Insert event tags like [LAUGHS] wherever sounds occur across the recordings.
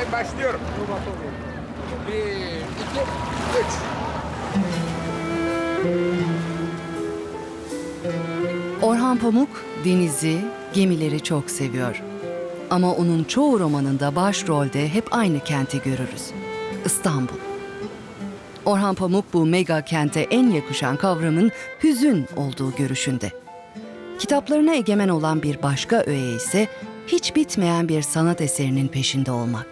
ben başlıyorum. Bir, iki, üç. Orhan Pamuk denizi, gemileri çok seviyor. Ama onun çoğu romanında başrolde hep aynı kenti görürüz. İstanbul. Orhan Pamuk bu mega kente en yakışan kavramın hüzün olduğu görüşünde. Kitaplarına egemen olan bir başka öğe ise hiç bitmeyen bir sanat eserinin peşinde olmak.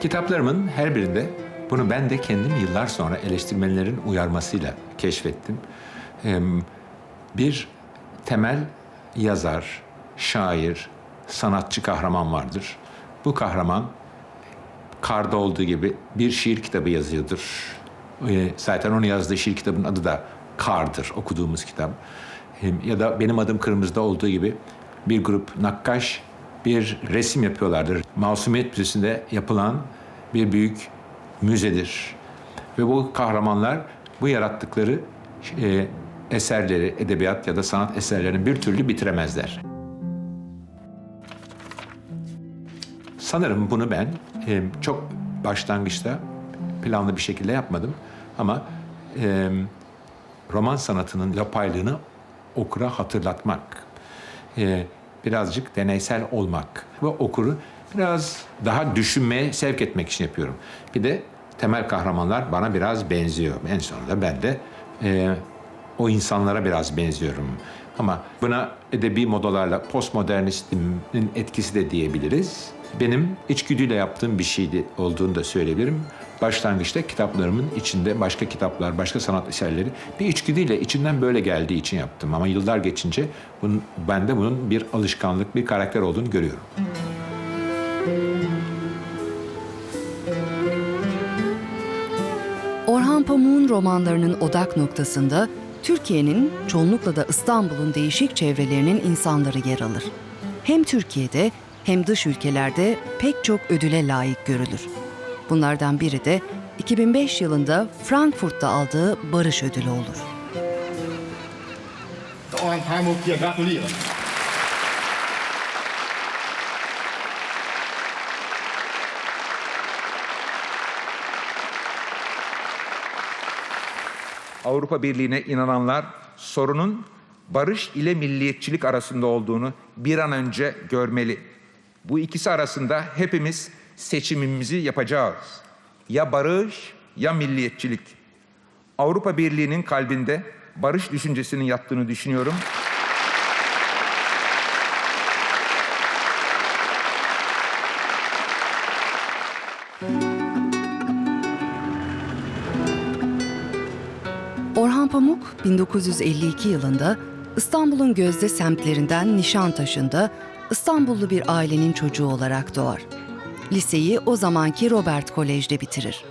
Kitaplarımın her birinde bunu ben de kendim yıllar sonra eleştirmenlerin uyarmasıyla keşfettim. Bir temel yazar, şair, sanatçı kahraman vardır. Bu kahraman Karda olduğu gibi bir şiir kitabı yazıyordur. Zaten onu yazdığı şiir kitabının adı da Kar'dır, okuduğumuz kitap. Ya da benim adım Kırmızı'da olduğu gibi bir grup nakkaş bir resim yapıyorlardır. Masumiyet Müzesi'nde yapılan bir büyük müzedir. Ve bu kahramanlar bu yarattıkları e, eserleri, edebiyat ya da sanat eserlerini bir türlü bitiremezler. Sanırım bunu ben çok başlangıçta planlı bir şekilde yapmadım. Ama roman sanatının yapaylığını okura hatırlatmak, e, birazcık deneysel olmak ve okuru biraz daha düşünmeye sevk etmek için yapıyorum. Bir de temel kahramanlar bana biraz benziyor. En sonunda ben de e, o insanlara biraz benziyorum. Ama buna edebi modalarla postmodernistin etkisi de diyebiliriz. Benim içgüdüyle yaptığım bir şeydi olduğunu da söyleyebilirim. Başlangıçta kitaplarımın içinde başka kitaplar, başka sanat eserleri bir içgüdüyle içinden böyle geldiği için yaptım. Ama yıllar geçince bunun, ben de bunun bir alışkanlık, bir karakter olduğunu görüyorum. Orhan Pamuk'un romanlarının odak noktasında Türkiye'nin, çoğunlukla da İstanbul'un değişik çevrelerinin insanları yer alır. Hem Türkiye'de hem dış ülkelerde pek çok ödüle layık görülür. Bunlardan biri de 2005 yılında Frankfurt'ta aldığı Barış Ödülü olur. Orhan Pamukje gratulieren. Avrupa Birliği'ne inananlar sorunun barış ile milliyetçilik arasında olduğunu bir an önce görmeli. Bu ikisi arasında hepimiz seçimimizi yapacağız. Ya barış ya milliyetçilik. Avrupa Birliği'nin kalbinde barış düşüncesinin yattığını düşünüyorum. Orhan Pamuk 1952 yılında İstanbul'un gözde semtlerinden Nişantaşı'nda İstanbullu bir ailenin çocuğu olarak doğar. Liseyi o zamanki Robert Kolej'de bitirir.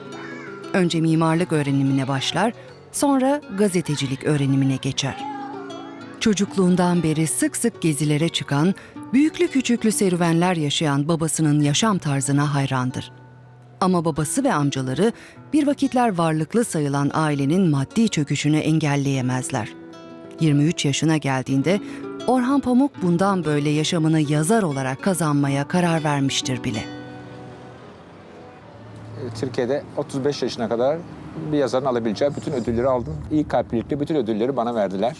Önce mimarlık öğrenimine başlar, sonra gazetecilik öğrenimine geçer. Çocukluğundan beri sık sık gezilere çıkan, büyüklü küçüklü serüvenler yaşayan babasının yaşam tarzına hayrandır. Ama babası ve amcaları bir vakitler varlıklı sayılan ailenin maddi çöküşünü engelleyemezler. 23 yaşına geldiğinde Orhan Pamuk bundan böyle yaşamını yazar olarak kazanmaya karar vermiştir bile. Türkiye'de 35 yaşına kadar bir yazarın alabileceği bütün ödülleri aldım. İyi kalplilikle bütün ödülleri bana verdiler.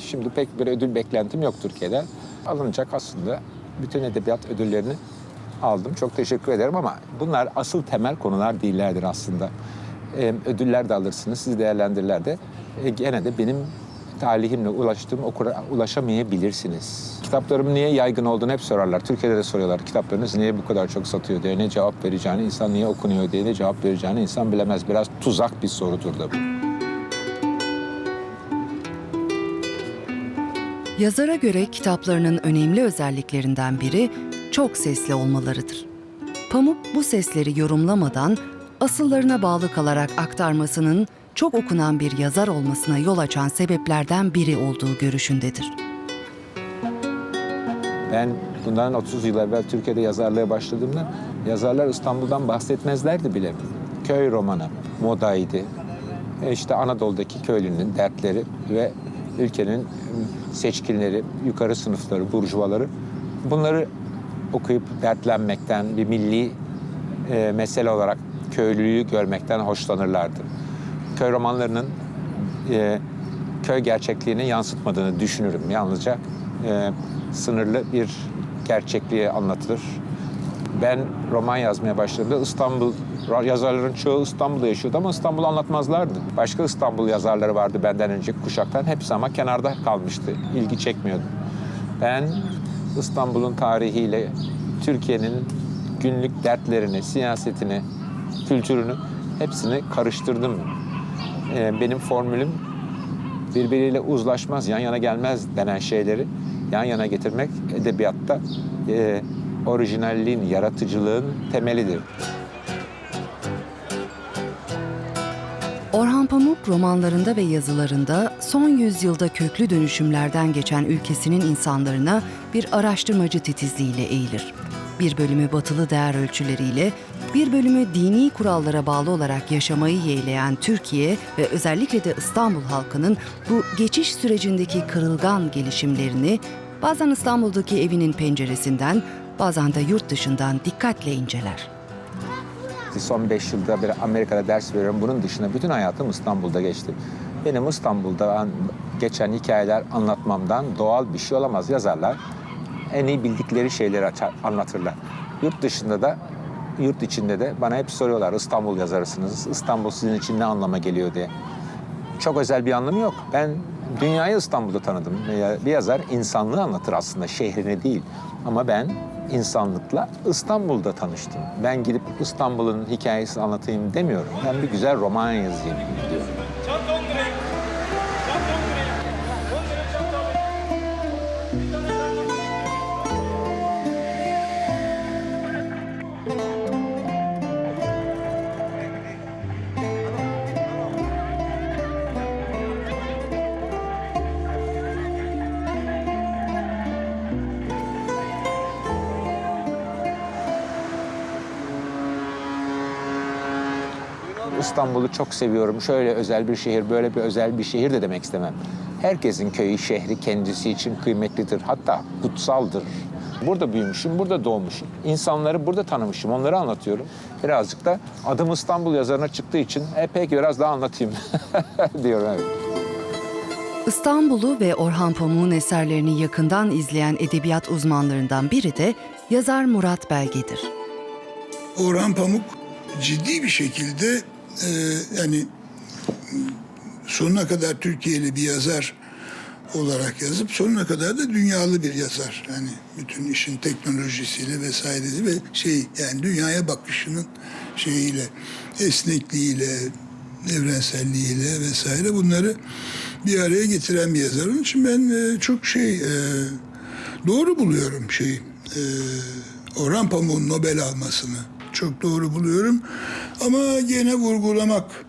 Şimdi pek bir ödül beklentim yok Türkiye'de. Alınacak aslında bütün edebiyat ödüllerini aldım. Çok teşekkür ederim ama bunlar asıl temel konular değillerdir aslında. Ee, ödüller de alırsınız, siz değerlendirirler de. Ee, gene de benim talihimle ulaştığım okura ulaşamayabilirsiniz. Kitaplarım niye yaygın olduğunu hep sorarlar. Türkiye'de de soruyorlar kitaplarınız niye bu kadar çok satıyor diye. Ne cevap vereceğini, insan niye okunuyor diye ne cevap vereceğini insan bilemez. Biraz tuzak bir sorudur da bu. Yazara göre kitaplarının önemli özelliklerinden biri çok sesli olmalarıdır. Pamuk bu sesleri yorumlamadan asıllarına bağlı kalarak aktarmasının çok okunan bir yazar olmasına yol açan sebeplerden biri olduğu görüşündedir. Ben Bundan 30 yıl evvel Türkiye'de yazarlığa başladığımda yazarlar İstanbul'dan bahsetmezlerdi bile. Köy romanı modaydı. E işte Anadolu'daki köylünün dertleri ve ülkenin seçkinleri, yukarı sınıfları, burjuvaları bunları okuyup dertlenmekten, bir milli e, mesele olarak köylülüğü görmekten hoşlanırlardı. Köy romanlarının e, köy gerçekliğini yansıtmadığını düşünürüm. Yalnızca e, sınırlı bir gerçekliği anlatılır. Ben roman yazmaya başladığımda İstanbul yazarların çoğu İstanbul'da yaşıyordu ama İstanbul'u anlatmazlardı. Başka İstanbul yazarları vardı benden önceki kuşaktan. Hepsi ama kenarda kalmıştı. İlgi çekmiyordu. Ben İstanbul'un tarihiyle Türkiye'nin günlük dertlerini, siyasetini, kültürünü hepsini karıştırdım. Ee, benim formülüm birbiriyle uzlaşmaz, yan yana gelmez denen şeyleri yan yana getirmek edebiyatta e, orijinalliğin, yaratıcılığın temelidir. Orhan Pamuk romanlarında ve yazılarında son yüzyılda köklü dönüşümlerden geçen ülkesinin insanlarına bir araştırmacı titizliğiyle eğilir. Bir bölümü batılı değer ölçüleriyle, bir bölümü dini kurallara bağlı olarak yaşamayı yeğleyen Türkiye ve özellikle de İstanbul halkının bu geçiş sürecindeki kırılgan gelişimlerini bazen İstanbul'daki evinin penceresinden, bazen de yurt dışından dikkatle inceler. Son beş yılda bir Amerika'da ders veriyorum. Bunun dışında bütün hayatım İstanbul'da geçti. Benim İstanbul'da geçen hikayeler anlatmamdan doğal bir şey olamaz. Yazarlar en iyi bildikleri şeyleri açar, anlatırlar. Yurt dışında da, yurt içinde de bana hep soruyorlar İstanbul yazarısınız. İstanbul sizin için ne anlama geliyor diye. Çok özel bir anlamı yok. Ben dünyayı İstanbul'da tanıdım. Bir yazar insanlığı anlatır aslında, şehrini değil. Ama ben insanlıkla İstanbul'da tanıştım. Ben gidip İstanbul'un hikayesini anlatayım demiyorum. Ben bir güzel roman yazayım diyorum. İstanbul'u çok seviyorum. Şöyle özel bir şehir, böyle bir özel bir şehir de demek istemem. Herkesin köyü, şehri kendisi için kıymetlidir. Hatta kutsaldır. Burada büyümüşüm, burada doğmuşum. İnsanları burada tanımışım, onları anlatıyorum. Birazcık da adım İstanbul yazarına çıktığı için e, peki biraz daha anlatayım [LAUGHS] diyorum evet. İstanbul'u ve Orhan Pamuk'un eserlerini yakından izleyen edebiyat uzmanlarından biri de yazar Murat Belge'dir. Orhan Pamuk ciddi bir şekilde e, yani sonuna kadar Türkiye'li bir yazar olarak yazıp sonuna kadar da dünyalı bir yazar. Yani bütün işin teknolojisiyle vesairesi ve şey yani dünyaya bakışının şeyiyle, esnekliğiyle, evrenselliğiyle vesaire bunları bir araya getiren bir yazar. Onun için ben e, çok şey e, doğru buluyorum şey e, Orhan Pamuk'un Nobel almasını çok doğru buluyorum. Ama gene vurgulamak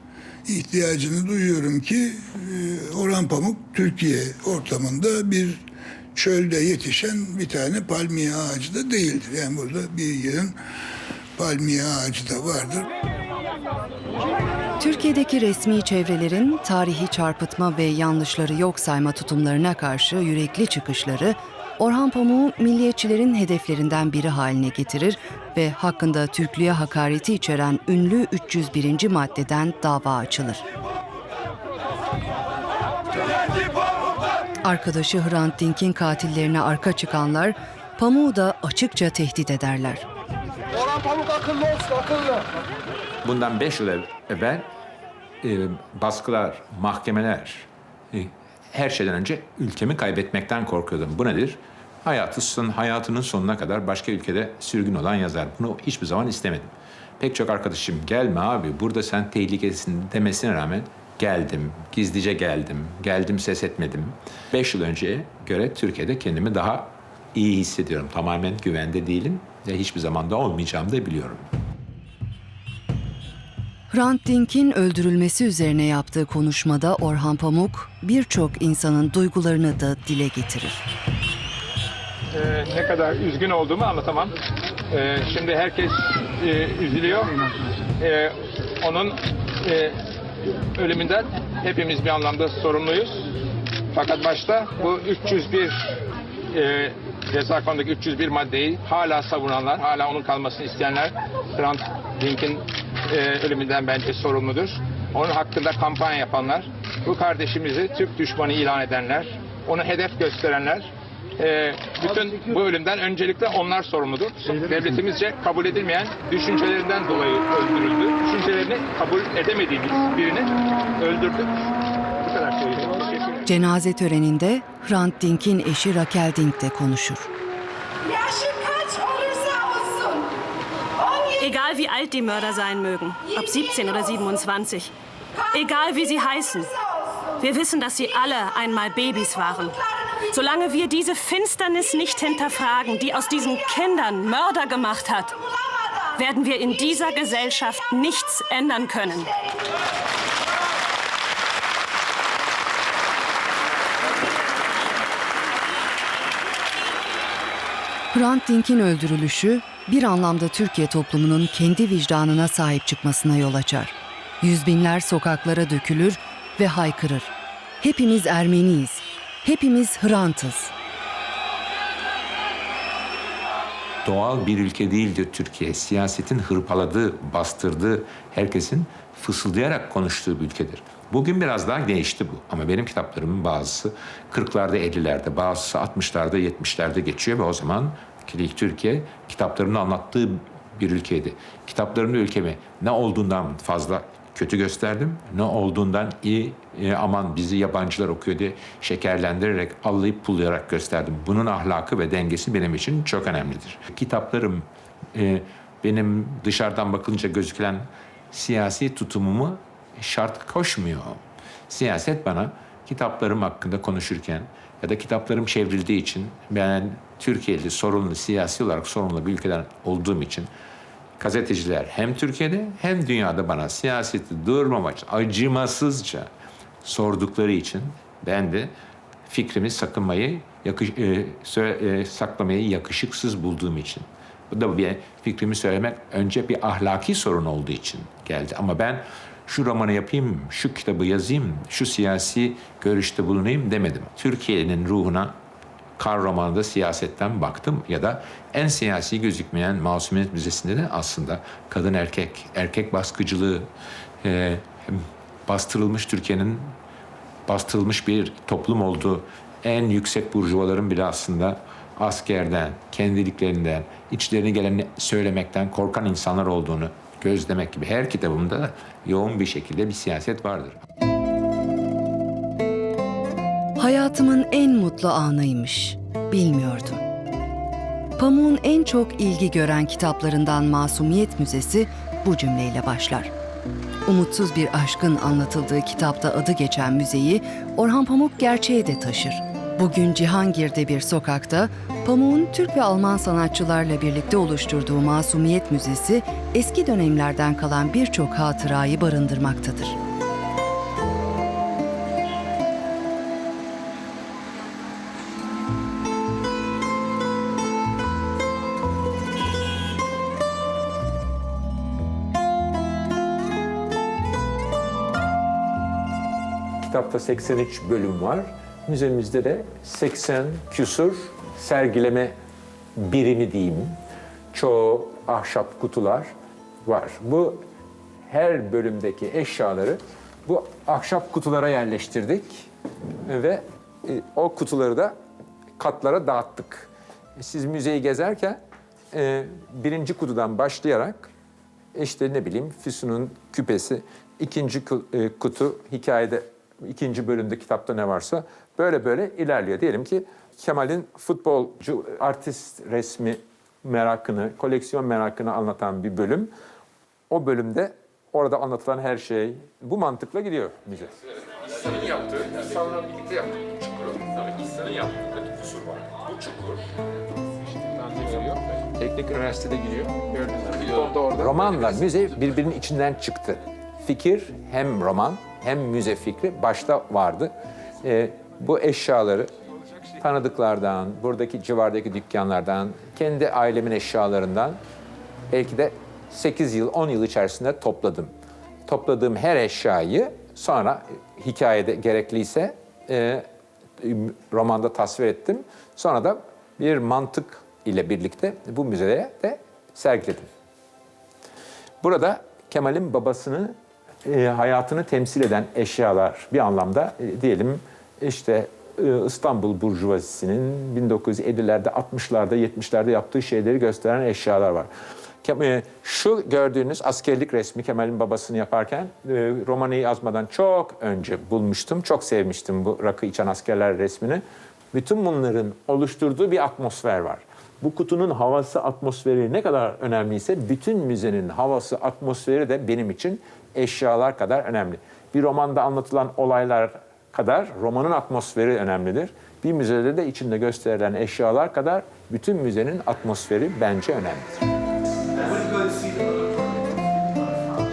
ihtiyacını duyuyorum ki e, Orhan Pamuk Türkiye ortamında bir çölde yetişen bir tane palmiye ağacı da değildir. Yani burada bir yığın palmiye ağacı da vardır. Türkiye'deki resmi çevrelerin tarihi çarpıtma ve yanlışları yok sayma tutumlarına karşı yürekli çıkışları Orhan Pamuk'u milliyetçilerin hedeflerinden biri haline getirir ve hakkında Türklüğe hakareti içeren ünlü 301. maddeden dava açılır. Arkadaşı Hrant Dink'in katillerine arka çıkanlar Pamuk'u da açıkça tehdit ederler. Bundan beş yıl ev- evvel e, baskılar, mahkemeler, e, her şeyden önce ülkemi kaybetmekten korkuyordum. Bu nedir? Hayatı, hayatının sonuna kadar başka ülkede sürgün olan yazar. Bunu hiçbir zaman istemedim. Pek çok arkadaşım gelme abi burada sen tehlikesin demesine rağmen geldim, gizlice geldim, geldim ses etmedim. Beş yıl önceye göre Türkiye'de kendimi daha iyi hissediyorum. Tamamen güvende değilim ve hiçbir zaman da olmayacağımı da biliyorum. Hrant Dink'in öldürülmesi üzerine yaptığı konuşmada Orhan Pamuk birçok insanın duygularını da dile getirir. E, ne kadar üzgün olduğumu anlatamam. E, şimdi herkes e, üzülüyor. E, onun e, ölümünden hepimiz bir anlamda sorumluyuz. Fakat başta bu 301 e, ceza kanundaki 301 maddeyi hala savunanlar, hala onun kalmasını isteyenler Hrant Dink'in e, ölümünden bence sorumludur. Onun hakkında kampanya yapanlar, bu kardeşimizi Türk düşmanı ilan edenler, onu hedef gösterenler, e, bütün bu ölümden öncelikle onlar sorumludur. Devletimizce kabul edilmeyen düşüncelerinden dolayı öldürüldü. Düşüncelerini kabul edemediğimiz birini öldürdük. Bu kadar söyleyeceğim. Cenaze töreninde Hrant Dink'in eşi Raquel Dink de konuşur. Yaşı kaç olursa olsun. 17 Egal wie alt die Mörder sein mögen, ob 17 oder 27. Egal wie sie heißen. Wir wissen, dass sie alle einmal Babys waren. Solange wir diese Finsternis nicht hinterfragen, die aus diesen Kindern Mörder gemacht hat, werden wir in dieser Gesellschaft nichts ändern können. Hrant Dink'in öldürülüşü bir anlamda Türkiye toplumunun kendi vicdanına sahip çıkmasına yol açar. Yüz binler sokaklara dökülür ve haykırır. Hepimiz Ermeniyiz. Hepimiz Hrant'ız. doğal bir ülke değildir Türkiye. Siyasetin hırpaladığı, bastırdığı, herkesin fısıldayarak konuştuğu bir ülkedir. Bugün biraz daha değişti bu. Ama benim kitaplarımın bazısı 40'larda, 50'lerde, bazısı 60'larda, 70'lerde geçiyor ve o zaman Türkiye kitaplarını anlattığı bir ülkeydi. Kitaplarını ülkemi ne olduğundan fazla kötü gösterdim. Ne olduğundan iyi e, aman bizi yabancılar okuyor diye şekerlendirerek allayıp pullayarak gösterdim. Bunun ahlakı ve dengesi benim için çok önemlidir. Kitaplarım e, benim dışarıdan bakınca gözüken siyasi tutumumu şart koşmuyor. Siyaset bana kitaplarım hakkında konuşurken ya da kitaplarım çevrildiği için ben Türkiye'li sorunlu, siyasi olarak sorunlu bir ülkeden olduğum için gazeteciler hem Türkiye'de hem dünyada bana siyaseti durmamaç, acımasızca sordukları için ben de fikrimi sakınmayı, yakış, e, sö- e, saklamayı yakışıksız bulduğum için. Bu da bir fikrimi söylemek önce bir ahlaki sorun olduğu için geldi. Ama ben şu romanı yapayım, şu kitabı yazayım, şu siyasi görüşte bulunayım demedim. Türkiye'nin ruhuna Kar romanında siyasetten baktım ya da en siyasi gözükmeyen Masumiyet Müzesi'nde de aslında kadın erkek, erkek baskıcılığı, e, bastırılmış Türkiye'nin bastırılmış bir toplum olduğu en yüksek burjuvaların bile aslında askerden, kendiliklerinden, içlerine geleni söylemekten korkan insanlar olduğunu gözlemek gibi her kitabımda da yoğun bir şekilde bir siyaset vardır. Hayatımın en mutlu anıymış. Bilmiyordum. Pamuk'un en çok ilgi gören kitaplarından Masumiyet Müzesi bu cümleyle başlar. Umutsuz bir aşkın anlatıldığı kitapta adı geçen müzeyi Orhan Pamuk gerçeğe de taşır. Bugün Cihangir'de bir sokakta Pamuk'un Türk ve Alman sanatçılarla birlikte oluşturduğu Masumiyet Müzesi eski dönemlerden kalan birçok hatırayı barındırmaktadır. Kitapta 83 bölüm var. Müzemizde de 80 küsur sergileme birimi diyeyim. Çoğu ahşap kutular var. Bu her bölümdeki eşyaları bu ahşap kutulara yerleştirdik ve e, o kutuları da katlara dağıttık. Siz müzeyi gezerken e, birinci kutudan başlayarak işte ne bileyim Füsun'un küpesi, ikinci e, kutu hikayede ikinci bölümde kitapta ne varsa böyle böyle ilerliyor. Diyelim ki Kemal'in futbolcu, artist resmi merakını, koleksiyon merakını anlatan bir bölüm. O bölümde orada anlatılan her şey bu mantıkla gidiyor müze. İhsan'ın yaptığı, İhsan'la birlikte yaptığı çukuru. Tabii İhsan'ın yaptığı kusur var. Bu çukur Teknik üniversitede giriyor. Gördüğünüz orada. Romanla müze birbirinin içinden çıktı. Fikir hem roman hem müze fikri başta vardı. Ee, bu eşyaları tanıdıklardan, buradaki civardaki dükkanlardan, kendi ailemin eşyalarından belki de 8 yıl, 10 yıl içerisinde topladım. Topladığım her eşyayı sonra hikayede gerekliyse e, romanda tasvir ettim. Sonra da bir mantık ile birlikte bu müzeye de sergiledim. Burada Kemal'in babasını e, hayatını temsil eden eşyalar bir anlamda e, diyelim işte e, İstanbul Burjuvazisi'nin 1950'lerde, 60'larda, 70'lerde yaptığı şeyleri gösteren eşyalar var. E, Şu gördüğünüz askerlik resmi Kemal'in babasını yaparken e, romanı yazmadan çok önce bulmuştum. Çok sevmiştim bu rakı içen askerler resmini. Bütün bunların oluşturduğu bir atmosfer var. Bu kutunun havası, atmosferi ne kadar önemliyse bütün müzenin havası, atmosferi de benim için eşyalar kadar önemli. Bir romanda anlatılan olaylar kadar romanın atmosferi önemlidir. Bir müzede de içinde gösterilen eşyalar kadar bütün müzenin atmosferi bence önemlidir.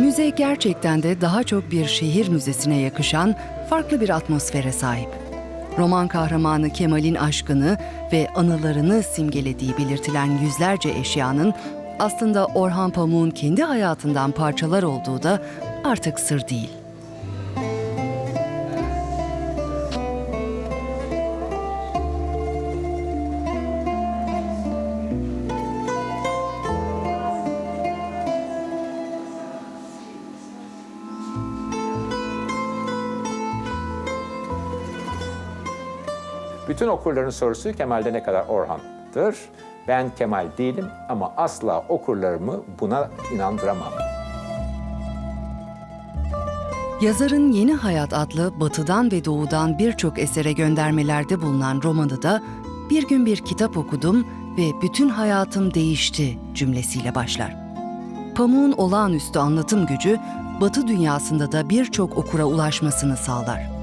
Müze gerçekten de daha çok bir şehir müzesine yakışan farklı bir atmosfere sahip. Roman kahramanı Kemal'in aşkını ve anılarını simgelediği belirtilen yüzlerce eşyanın aslında Orhan Pamuk'un kendi hayatından parçalar olduğu da artık sır değil. Bütün okurların sorusu Kemal'de ne kadar Orhan'dır? Ben Kemal değilim ama asla okurlarımı buna inandıramam. Yazarın Yeni Hayat adlı batıdan ve doğudan birçok esere göndermelerde bulunan romanı da bir gün bir kitap okudum ve bütün hayatım değişti cümlesiyle başlar. Pamuk'un olağanüstü anlatım gücü Batı dünyasında da birçok okura ulaşmasını sağlar.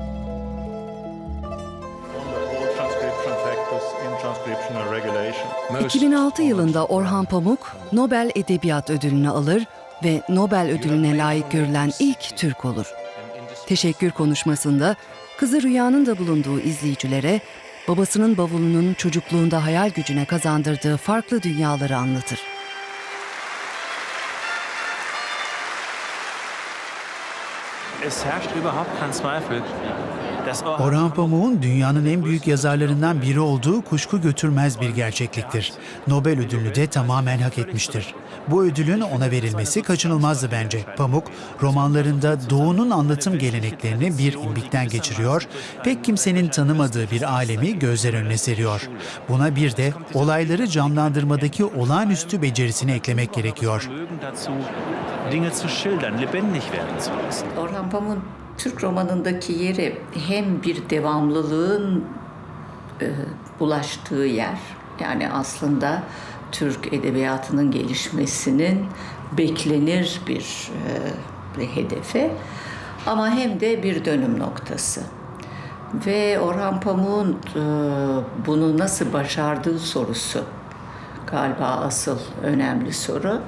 2006 yılında Orhan Pamuk Nobel Edebiyat Ödülünü alır ve Nobel ödülüne layık görülen ilk Türk olur. Teşekkür konuşmasında kızı Rüya'nın da bulunduğu izleyicilere babasının bavulunun çocukluğunda hayal gücüne kazandırdığı farklı dünyaları anlatır. Es herrscht überhaupt kein Zweifel, Orhan Pamuk'un dünyanın en büyük yazarlarından biri olduğu kuşku götürmez bir gerçekliktir. Nobel ödülünü de tamamen hak etmiştir. Bu ödülün ona verilmesi kaçınılmazdı bence. Pamuk, romanlarında Doğu'nun anlatım geleneklerini bir imbikten geçiriyor, pek kimsenin tanımadığı bir alemi gözler önüne seriyor. Buna bir de olayları canlandırmadaki olağanüstü becerisini eklemek gerekiyor. Orhan Pamuk'un Türk romanındaki yeri hem bir devamlılığın e, bulaştığı yer, yani aslında Türk edebiyatının gelişmesinin beklenir bir e, hedefi ama hem de bir dönüm noktası. Ve Orhan Pamuk'un e, bunu nasıl başardığı sorusu galiba asıl önemli soru.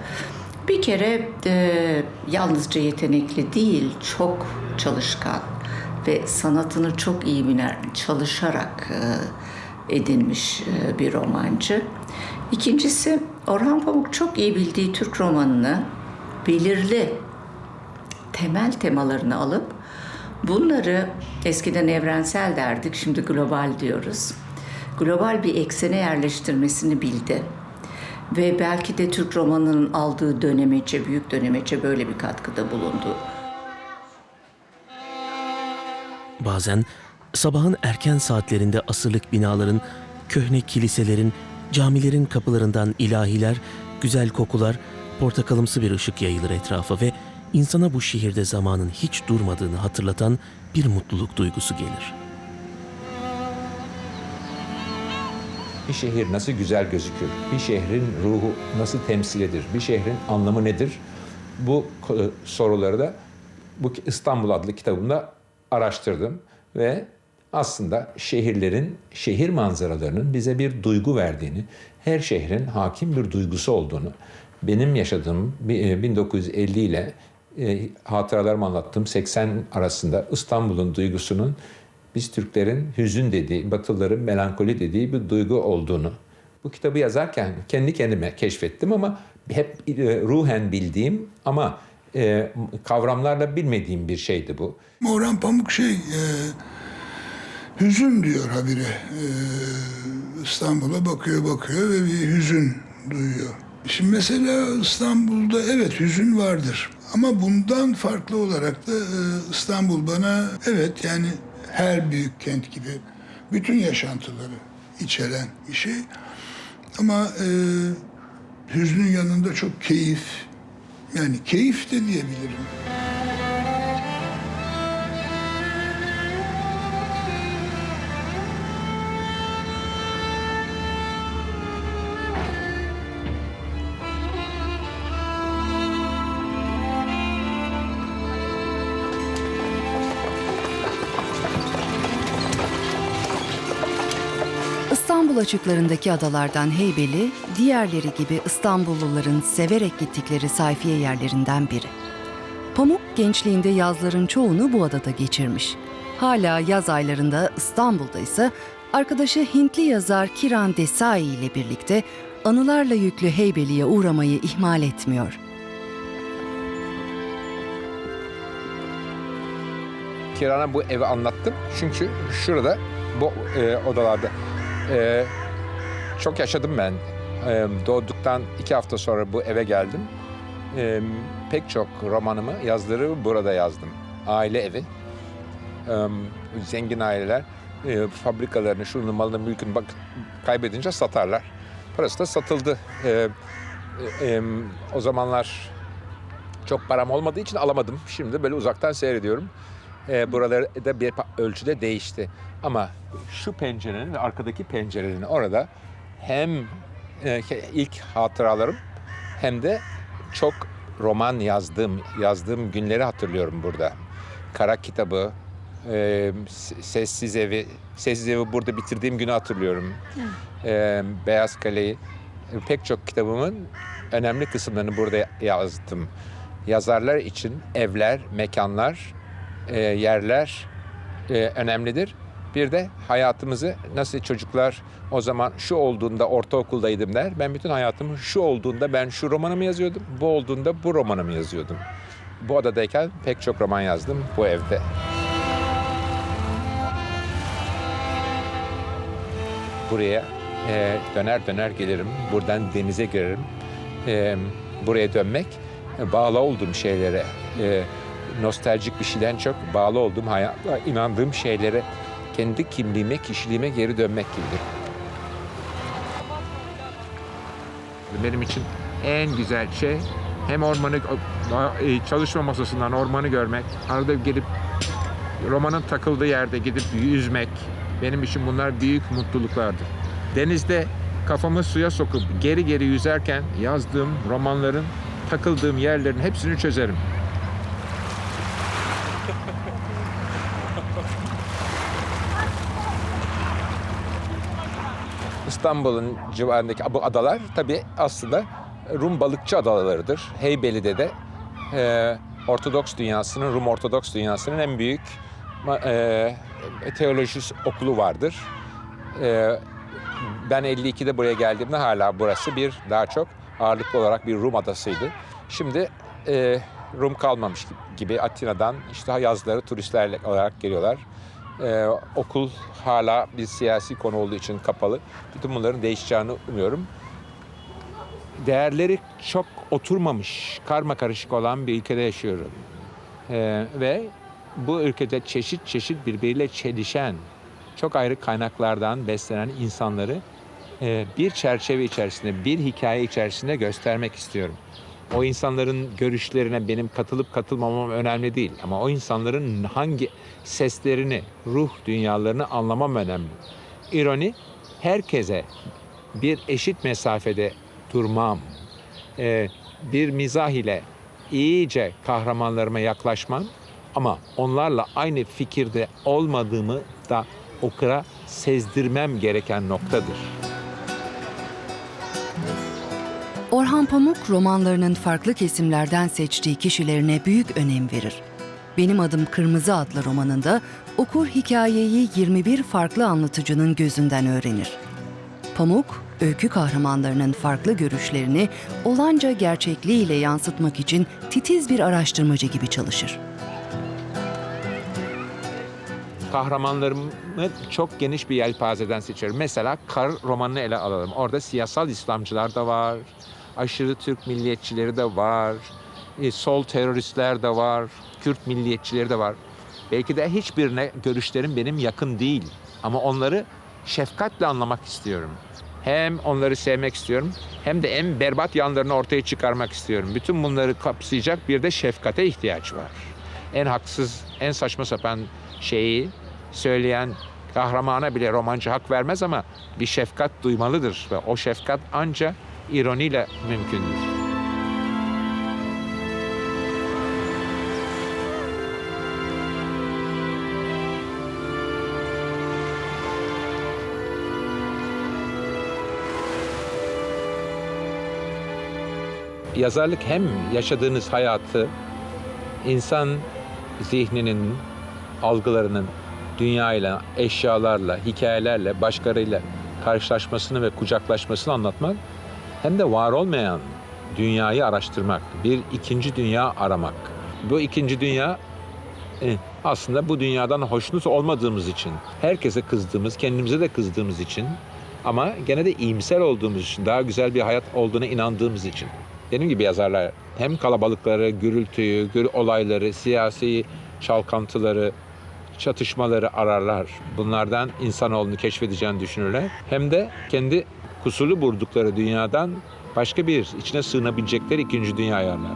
Bir kere e, yalnızca yetenekli değil, çok çalışkan ve sanatını çok iyi bilen, çalışarak e, edinmiş e, bir romancı. İkincisi, Orhan Pamuk çok iyi bildiği Türk romanını belirli temel temalarını alıp bunları eskiden evrensel derdik, şimdi global diyoruz. Global bir eksene yerleştirmesini bildi. Ve belki de Türk romanının aldığı dönemece, büyük dönemece böyle bir katkıda bulundu. Bazen sabahın erken saatlerinde asırlık binaların, köhne kiliselerin, camilerin kapılarından ilahiler, güzel kokular, portakalımsı bir ışık yayılır etrafa ve insana bu şehirde zamanın hiç durmadığını hatırlatan bir mutluluk duygusu gelir. Bir şehir nasıl güzel gözükür? Bir şehrin ruhu nasıl temsil edilir? Bir şehrin anlamı nedir? Bu ko- soruları da bu İstanbul adlı kitabımda araştırdım ve aslında şehirlerin, şehir manzaralarının bize bir duygu verdiğini, her şehrin hakim bir duygusu olduğunu, benim yaşadığım bi- e, 1950 ile e, hatıralarımı anlattığım 80 arasında İstanbul'un duygusunun biz Türklerin hüzün dediği, Batılıların melankoli dediği bir duygu olduğunu bu kitabı yazarken kendi kendime keşfettim ama hep e, ruhen bildiğim ama e, kavramlarla bilmediğim bir şeydi bu. Orhan Pamuk şey e, hüzün diyor habire. E, İstanbul'a bakıyor bakıyor ve bir hüzün duyuyor. Şimdi mesela İstanbul'da evet hüzün vardır. Ama bundan farklı olarak da e, İstanbul bana evet yani her büyük kent gibi bütün yaşantıları içeren bir şey. Ama e, hüznün yanında çok keyif, yani keyif de diyebilirim. İstanbul açıklarındaki adalardan Heybeli, diğerleri gibi İstanbulluların severek gittikleri sayfiye yerlerinden biri. Pamuk gençliğinde yazların çoğunu bu adada geçirmiş. Hala yaz aylarında İstanbul'da ise arkadaşı Hintli yazar Kiran Desai ile birlikte anılarla yüklü Heybeli'ye uğramayı ihmal etmiyor. Kiran'a bu evi anlattım. Çünkü şurada bu e, odalarda e, çok yaşadım ben. E, doğduktan iki hafta sonra bu eve geldim. E, pek çok romanımı, yazları burada yazdım. Aile evi. E, zengin aileler e, fabrikalarını, şunu malını, mülkünü bak, kaybedince satarlar. Parası da satıldı. E, e, o zamanlar çok param olmadığı için alamadım. Şimdi böyle uzaktan seyrediyorum. E, buraları da bir ölçüde değişti. Ama şu pencerenin ve arkadaki pencerenin orada hem e, ilk hatıralarım hem de çok roman yazdığım yazdığım günleri hatırlıyorum burada. Kara kitabı, e, sessiz evi, sessiz evi burada bitirdiğim günü hatırlıyorum. E, Beyaz Kale'yi, e, pek çok kitabımın önemli kısımlarını burada yazdım. Yazarlar için evler, mekanlar, e, yerler e, önemlidir. Bir de hayatımızı nasıl çocuklar o zaman şu olduğunda ortaokuldaydım der. Ben bütün hayatımı şu olduğunda ben şu romanımı yazıyordum. Bu olduğunda bu romanımı yazıyordum. Bu odadayken pek çok roman yazdım bu evde. Buraya e, döner döner gelirim. Buradan denize girerim. E, buraya dönmek e, bağlı olduğum şeylere, e, nostaljik bir şeyden çok bağlı olduğum hayata, inandığım şeylere, kendi kimliğime, kişiliğime geri dönmek gibidir. Benim için en güzel şey hem ormanı e, çalışma masasından ormanı görmek, arada gelip romanın takıldığı yerde gidip yüzmek benim için bunlar büyük mutluluklardır. Denizde kafamı suya sokup geri geri yüzerken yazdığım romanların takıldığım yerlerin hepsini çözerim. İstanbul'un civarındaki bu adalar tabii aslında Rum balıkçı adalarıdır. Heybeli'de de e, Ortodoks dünyasının, Rum Ortodoks dünyasının en büyük e, teoloji okulu vardır. E, ben 52'de buraya geldiğimde hala burası bir daha çok ağırlıklı olarak bir Rum adasıydı. Şimdi e, Rum kalmamış gibi Atina'dan işte yazları turistler olarak geliyorlar. Ee, okul hala bir siyasi konu olduğu için kapalı. Bütün bunların değişeceğini umuyorum. Değerleri çok oturmamış, karma karışık olan bir ülkede yaşıyorum. Ee, ve bu ülkede çeşit çeşit birbiriyle çelişen, çok ayrı kaynaklardan beslenen insanları e, bir çerçeve içerisinde, bir hikaye içerisinde göstermek istiyorum. O insanların görüşlerine benim katılıp katılmamam önemli değil. Ama o insanların hangi seslerini, ruh dünyalarını anlamam önemli. İroni, herkese bir eşit mesafede durmam. Ee, bir mizah ile iyice kahramanlarıma yaklaşmam. Ama onlarla aynı fikirde olmadığımı da okura sezdirmem gereken noktadır. Orhan Pamuk romanlarının farklı kesimlerden seçtiği kişilerine büyük önem verir. Benim Adım Kırmızı adlı romanında okur hikayeyi 21 farklı anlatıcının gözünden öğrenir. Pamuk, öykü kahramanlarının farklı görüşlerini olanca gerçekliğiyle yansıtmak için titiz bir araştırmacı gibi çalışır. kahramanlarımı çok geniş bir yelpazeden seçiyorum. Mesela Kar romanını ele alalım. Orada siyasal İslamcılar da var, aşırı Türk milliyetçileri de var, e, sol teröristler de var, Kürt milliyetçileri de var. Belki de hiçbirine görüşlerim benim yakın değil. Ama onları şefkatle anlamak istiyorum. Hem onları sevmek istiyorum hem de en berbat yanlarını ortaya çıkarmak istiyorum. Bütün bunları kapsayacak bir de şefkate ihtiyaç var. En haksız, en saçma sapan şeyi söyleyen kahramana bile romancı hak vermez ama bir şefkat duymalıdır ve o şefkat anca ironiyle mümkündür. Yazarlık hem yaşadığınız hayatı insan zihninin, algılarının dünyayla, eşyalarla, hikayelerle, başkalarıyla karşılaşmasını ve kucaklaşmasını anlatmak hem de var olmayan dünyayı araştırmak, bir ikinci dünya aramak. Bu ikinci dünya e, aslında bu dünyadan hoşnut olmadığımız için, herkese kızdığımız, kendimize de kızdığımız için ama gene de iyimser olduğumuz için, daha güzel bir hayat olduğuna inandığımız için. Benim gibi yazarlar hem kalabalıkları, gürültüyü, gür olayları, siyasi çalkantıları, çatışmaları ararlar. Bunlardan insanoğlunu keşfedeceğini düşünürler. Hem de kendi kusuru buldukları dünyadan başka bir içine sığınabilecekleri ikinci dünya ayarlar.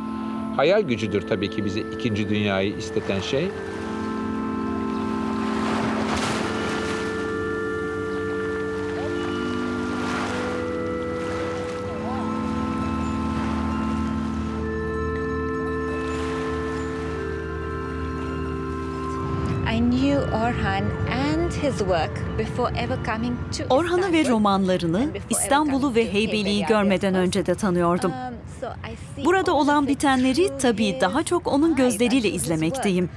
Hayal gücüdür tabii ki bizi ikinci dünyayı isteten şey. Orhan'ı ve romanlarını İstanbul'u ve Heybeli'yi Heybeli görmeden önce de tanıyordum. Burada olan bitenleri tabii daha çok onun gözleriyle izlemekteyim.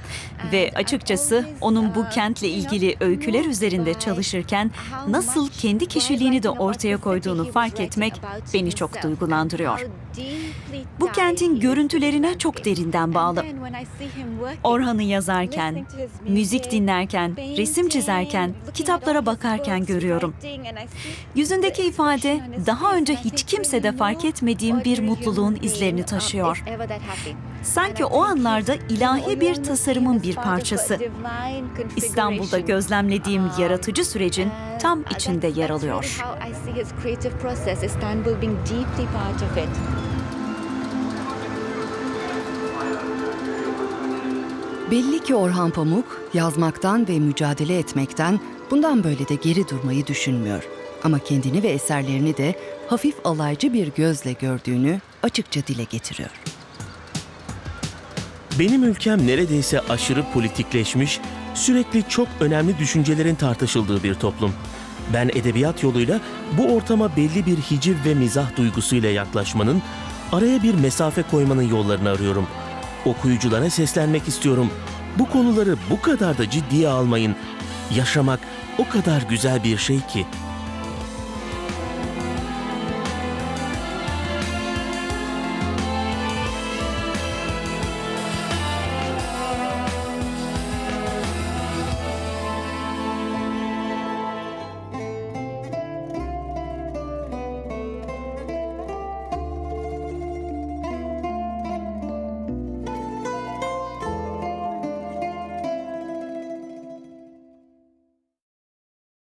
Ve I've açıkçası onun bu kentle ilgili öyküler üzerinde çalışırken nasıl kendi kişiliğini de ortaya koyduğunu fark etmek beni çok duygulandırıyor. Bu kentin görüntülerine çok derinden bağlı. Orhan'ı yazarken, müzik dinlerken, resim çizerken, kitaplara bakarken görüyorum. Yüzündeki ifade daha önce hiç kimsede fark etmediğim bir ordinary mutluluğun izlerini taşıyor. Sanki o anlarda ilahi bir tasarımın bir parçası. İstanbul'da gözlemlediğim yaratıcı sürecin tam içinde yer alıyor. Belli ki Orhan Pamuk yazmaktan ve mücadele etmekten bundan böyle de geri durmayı düşünmüyor. Ama kendini ve eserlerini de hafif alaycı bir gözle gördüğünü açıkça dile getiriyor. Benim ülkem neredeyse aşırı politikleşmiş, sürekli çok önemli düşüncelerin tartışıldığı bir toplum. Ben edebiyat yoluyla bu ortama belli bir hiciv ve mizah duygusuyla yaklaşmanın, araya bir mesafe koymanın yollarını arıyorum. Okuyuculara seslenmek istiyorum. Bu konuları bu kadar da ciddiye almayın. Yaşamak o kadar güzel bir şey ki.